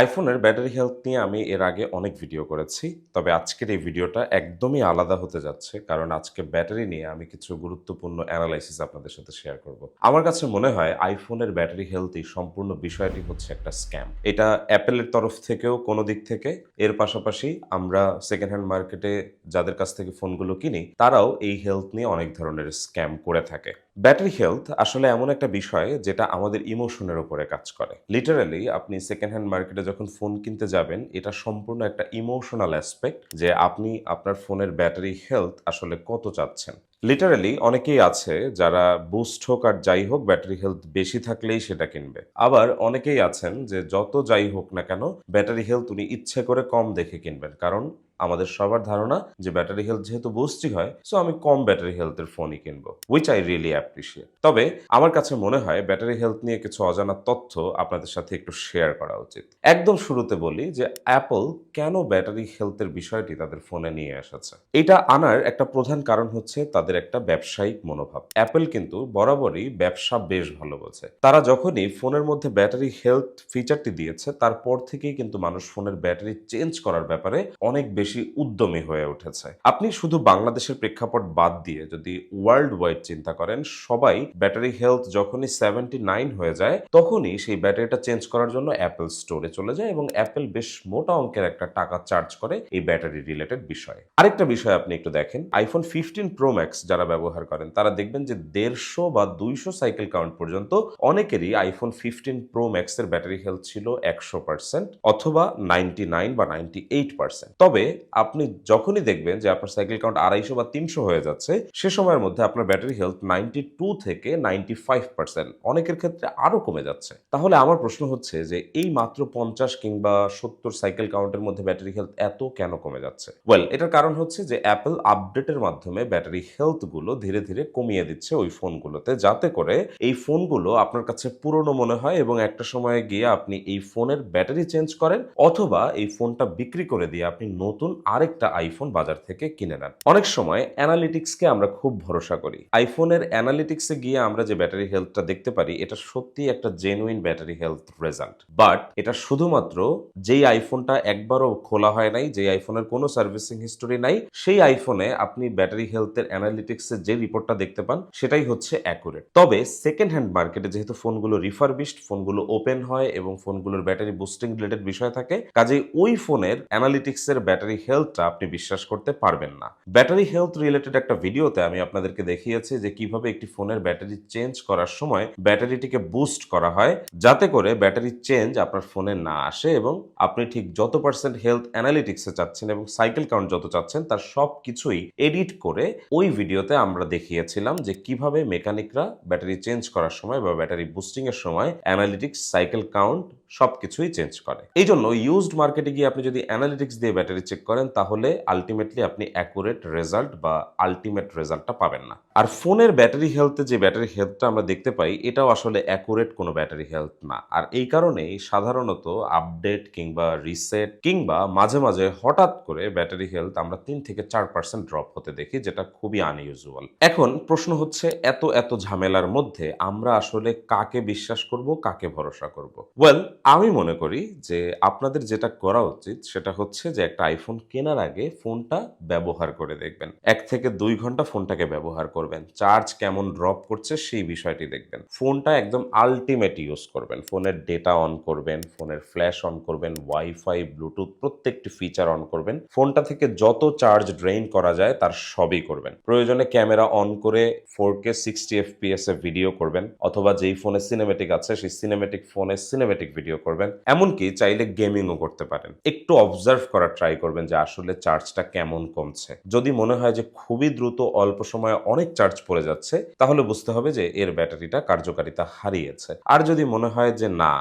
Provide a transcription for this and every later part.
আইফোনের battery health নিয়ে আমি এর আগে অনেক ভিডিও করেছি, তবে আজকের এই ভিডিওটা একদমই আলাদা হতে যাচ্ছে, কারণ আজকে ব্যাটারি নিয়ে আমি কিছু গুরুত্বপূর্ণ অ্যানালাইসিস আপনাদের সাথে শেয়ার করব। আমার কাছে মনে হয় আইফোনের ব্যাটারি হেলথ এই সম্পূর্ণ বিষয়টি হচ্ছে একটা স্ক্যাম এটা অ্যাপেলের তরফ থেকেও কোনো দিক থেকে, এর পাশাপাশি আমরা সেকেন্ড হ্যান্ড মার্কেটে যাদের কাছ থেকে ফোনগুলো কিনি, তারাও এই হেলথ নিয়ে অনেক ধরনের স্ক্যাম করে থাকে। ব্যাটারি হেলথ আসলে এমন একটা বিষয় যেটা আমাদের ইমোশনের উপরে কাজ করে। লিটারালি আপনি সেকেন্ড হ্যান্ড মার্কেটে যখন ফোন কিনতে যাবেন, এটা সম্পূর্ণ একটা ইমোশনাল অ্যাসপেক্ট যে আপনি আপনার ফোনের ব্যাটারি হেলথ আসলে কত চাচ্ছেন। লিটারালি অনেকেই আছে যারা বুস্ট হোক আর যাই হোক ব্যাটারি হেলথ বেশি থাকলেই সেটা কিনবে। আবার অনেকেই আছেন যে যত যাই হোক না কেন ব্যাটারি হেলথ উনি ইচ্ছে করে কম দেখে কিনবেন। কারণ আমাদের সবার ধারণা যে ব্যাটারি হেলথ যেহেতু বুস্টই হয় সো আমি কম ব্যাটারি হেলথের ফোনই কিনবো উইচ আই রিয়েলি অ্যাপ্রিসিয়েট তবে আমার কাছে মনে হয় ব্যাটারি হেলথ নিয়ে কিছু অজানা তথ্য আপনাদের সাথে একটু শেয়ার করা উচিত। একদম শুরুতে বলি যে অ্যাপল কেন ব্যাটারি হেলথের বিষয়টি তাদের ফোনে নিয়ে এসেছে। এটা আনার একটা প্রধান কারণ হচ্ছে তাদের একটা ব্যবসায়িক মনোভাব। অ্যাপল কিন্তু বরাবরই ব্যবসা বেশ ভালো বোঝে তারা যখনই ফোনের মধ্যে ব্যাটারি হেলথ ফিচারটি দিয়েছে, তারপর থেকেই কিন্তু মানুষ ফোনের ব্যাটারি চেঞ্জ করার ব্যাপারে অনেক বেশি উদ্যমী হয়ে উঠেছে। আপনি শুধু বাংলাদেশের প্রেক্ষাপট বাদ দিয়ে যদি ওয়ার্ল্ড ওয়াইড চিন্তা করেন, সবাই ব্যাটারি হেলথ যখনই সেভেন্টি নাইন হয়ে যায়, তখনই সেই ব্যাটারিটা চেঞ্জ করার জন্য অ্যাপেল স্টোরে চলে যায় এবং অ্যাপেল বেশ মোটা অঙ্কের একটা টাকা চার্জ করে এই ব্যাটারি রিলেটেড বিষয়ে। আরেকটা বিষয় আপনি একটু দেখেন আইফোন ফিফটিন প্রো ম্যাক্স যারা ব্যবহার করেন, তারা দেখবেন যে দেড়শো বা দুইশো সাইকেল কাউন্ট পর্যন্ত অনেকেরই আইফোন ফিফটিন প্রো ম্যাক্সের ব্যাটারি হেলথ ছিল একশো পার্সেন্ট অথবা নাইনটি নাইন বা নাইনটি এইট পার্সেন্ট তবে আপনি যখনই দেখবেন যে আপনার সাইকেল কাউন্ট আড়াইশো বা তিনশো হয়ে যাচ্ছে, সে সময়ের মধ্যে আপনার ব্যাটারি হেলথ নাইনটি টু থেকে নাইনটি ফাইভ পার্সেন্ট অনেকের ক্ষেত্রে আরও কমে যাচ্ছে। তাহলে আমার প্রশ্ন হচ্ছে যে এই মাত্র পঞ্চাশ কিংবা সত্তর সাইকেল কাউন্টের মধ্যে ব্যাটারি হেলথ এত কেন কমে যাচ্ছে? ওয়েল এটার কারণ হচ্ছে যে অ্যাপেল আপডেটের মাধ্যমে ব্যাটারি হেলথগুলো ধীরে ধীরে কমিয়ে দিচ্ছে ওই ফোনগুলোতে, যাতে করে এই ফোনগুলো আপনার কাছে পুরনো মনে হয় এবং একটা সময়ে গিয়ে আপনি এই ফোনের ব্যাটারি চেঞ্জ করেন অথবা এই ফোনটা বিক্রি করে দিয়ে আপনি নতুন আরেকটা আইফোন বাজার থেকে কিনে নেন। অনেক সময় অ্যানালিটিক্সকে আমরা খুব ভরসা করি। আইফোনের অ্যানালিটিক্সে গিয়ে আমরা যে ব্যাটারি হেলথটা দেখতে পারি, এটা সত্যি একটা genuine battery health result but এটা শুধুমাত্র যেই আইফোনটা একবারও খোলা হয় নাই যে আইফোনের কোনো সার্ভিসিং হিস্টোরি নাই, সেই আইফোনে আপনি ব্যাটারি হেলথের অ্যানালিটিক্সের যে রিপোর্টটা দেখতে পান, সেটাই হচ্ছে অ্যাকুরেট তবে সেকেন্ড হ্যান্ড মার্কেটে যেহেতু ফোনগুলো রিফারবিশড ফোনগুলো ওপেন হয় এবং ফোনগুলোর ব্যাটারি বুস্টিং রিলেটেড বিষয় থাকে, কাজেই ওই ফোনের অ্যানালিটিক্সের ব্যাটারি হেলথটা আপনি বিশ্বাস করতে পারবেন না। ব্যাটারি হেলথ রিলেটেড একটা ভিডিওতে আমি আপনাদেরকে দেখিয়েছি যে কীভাবে একটি ফোনের ব্যাটারি চেঞ্জ করার সময় ব্যাটারিটিকে বুস্ট করা হয়, যাতে করে ব্যাটারি চেঞ্জ আপনার ফোনে না আসে এবং আপনি ঠিক যত পার্সেন্ট হেলথ অ্যানালিটিক্সে চাচ্ছেন এবং সাইকেল কাউন্ট যত চাচ্ছেন, তার সব কিছুই এডিট করে ওই ভিডিওতে আমরা দেখিয়েছিলাম যে কীভাবে মেকানিকরা ব্যাটারি চেঞ্জ করার সময় বা ব্যাটারি বুস্টিং এর সময় অ্যানালিটিক্স সাইকেল কাউন্ট সবকিছুই চেঞ্জ করে। এই জন্য ইউজড মার্কেটে গিয়ে আপনি যদি অ্যানালিটিক্স দিয়ে ব্যাটারি চেক করেন, তাহলে আলটিমেটলি আপনি অ্যাকুরেট রেজাল্ট বা আলটিমেট রেজাল্টটা পাবেন না। আর ফোনের ব্যাটারি হেলথে যে ব্যাটারি হেলথটা আমরা দেখতে পাই, এটাও আসলে অ্যাকুরেট কোনো ব্যাটারি হেলথ না। আর এই কারণেই সাধারণত আপডেট কিংবা রিসেট কিংবা মাঝে মাঝে হঠাৎ করে ব্যাটারি হেলথ আমরা তিন থেকে চার পার্সেন্ট ড্রপ হতে দেখি, যেটা খুবই আনইউজুয়াল এখন প্রশ্ন হচ্ছে, এত এত ঝামেলার মধ্যে আমরা আসলে কাকে বিশ্বাস করব, কাকে ভরসা করব? ওয়েল আমি মনে করি যে আপনাদের যেটা করা উচিত, সেটা হচ্ছে যে একটা আইফোন কেনার আগে ফোনটা ব্যবহার করে দেখবেন। এক থেকে দুই ঘণ্টা ফোনটাকে ব্যবহার করবেন। চার্জ কেমন ড্রপ করছে সেই বিষয়টি দেখবেন। ফোনটা একদম আলটিমেট ইউজ করবেন। ফোনের ডেটা অন করবেন ফোনের ফ্ল্যাশ অন করবেন ওয়াইফাই ব্লুটুথ প্রত্যেকটি ফিচার অন করবেন। ফোনটা থেকে যত চার্জ ড্রেইন করা যায় তার সবই করবেন। প্রয়োজনে ক্যামেরা অন করে ফোর কে সিক্সটি এফপিএস এ ভিডিও করবেন অথবা যেই ফোনে সিনেমেটিক আছে সেই সিনেমেটিক ফোনে সিনেমেটিক ভিডিও করবেন। এমনকি চাইলে গেমিংও করতে পারেন। একটু অবজার্ভ করার ট্রাই করবেন যে আসলে চার্জটা কেমন কমছে। যদি মনে হয় যে খুবই দ্রুত অল্প সময়ে অনেক চার্জ পড়ে যাচ্ছে, তাহলে বুঝতে হবে যে এর ব্যাটারিটা কার্যকারিতা হারিয়েছে। আর যদি মনে হয় যে না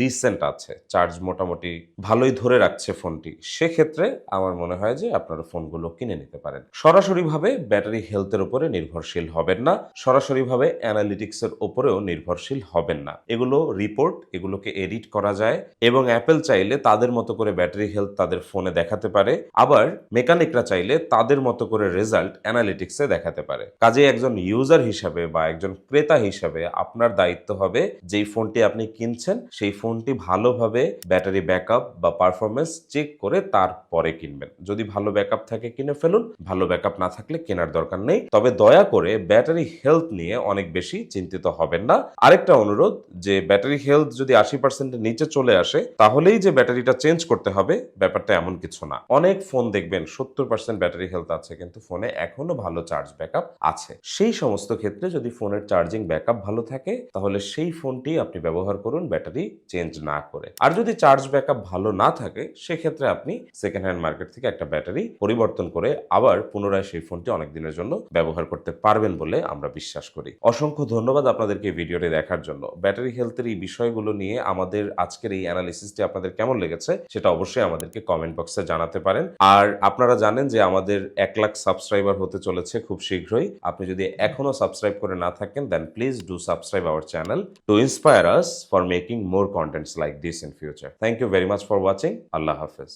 ডিসেন্ট আছে, চার্জ মোটামুটি ভালোই ধরে রাখছে ফোনটি, সেক্ষেত্রে আমার মনে হয় যে আপনারা ফোনগুলো কিনে নিতে পারেন। সরাসরিভাবে ব্যাটারি হেলথের উপরে নির্ভরশীল হবেন না, সরাসরিভাবে অ্যানালিটিক্সের উপরেও নির্ভরশীল হবেন না। এগুলো রিপোর্ট এগুলোকে এডিট এডিট করা যায় এবং অ্যাপেল চাইলে তাদের মতো করে ব্যাটারি হেলথ তাদের ফোনে দেখাতে পারে, আবার মেকানিকরা চাইলে তাদের মতো করে রেজাল্ট অ্যানালিটিক্সে দেখাতে পারে। কাজে একজন ইউজার হিসাবে বা একজন ক্রেতা হিসাবে আপনার দায়িত্ব হবে যেই ফোনটি আপনি কিনছেন, সেই ফোনটি ভালোভাবে ব্যাটারি ব্যাকআপ বা পারফরমেন্স চেক করে তারপরে কিনবেন। যদি ভালো ব্যাকআপ থাকে, কিনে ফেলুন, ভালো ব্যাকআপ না থাকলে কেনার দরকার নেই। তবে দয়া করে ব্যাটারি হেলথ নিয়ে অনেক বেশি চিন্তিত হবেন না। আরেকটা অনুরোধ, যে ব্যাটারি হেলথ যদি আশি পার্সেন্টের নিচে চলে আসে, তাহলেই যে ব্যাটারিটা চেঞ্জ করতে হবে, ব্যাপারটা এমন কিছু না। অনেক ফোন দেখবেন, সত্তর পার্সেন্ট ব্যাটারি হেলথ আছে, কিন্তু ফোনে এখনও ভালো চার্জ ব্যাকআপ আছে। সেই সমস্ত ক্ষেত্রে যদি ফোনের চার্জিং ব্যাকআপ ভালো থাকে, তাহলে সেই ফোনটি আপনি ব্যবহার করুন ব্যাটারি চেঞ্জ না করে। আর যদি চার্জ ব্যাকআপ ভালো না থাকে, সেক্ষেত্রে আপনি সেকেন্ড হ্যান্ড মার্কেট থেকে একটা ব্যাটারি পরিবর্তন করে আবার পুনরায় সেই ফোনটি অনেক দিনের জন্য ব্যবহার করতে পারবেন বলে আমরা বিশ্বাস করি। অসংখ্য ধন্যবাদ আপনাদেরকে ভিডিওটি দেখার জন্য। ব্যাটারি হেলথের এই বিষয়গুলো নিয়ে আমাদের আজকের এই অ্যানালিসিসটি আপনাদের কেমন লেগেছে, সেটা অবশ্যই আমাদেরকে কমেন্ট বক্সে জানাতে পারেন। আর আপনারা জানেন যে আমাদের এক লাখ সাবস্ক্রাইবার হতে চলেছে খুব শীঘ্রই। আপনি যদি এখনও সাবস্ক্রাইব করে না থাকেন দেন please do subscribe our channel to inspire us for making more contents like this in future thank you very much for watching আল্লাহ হাফেজ।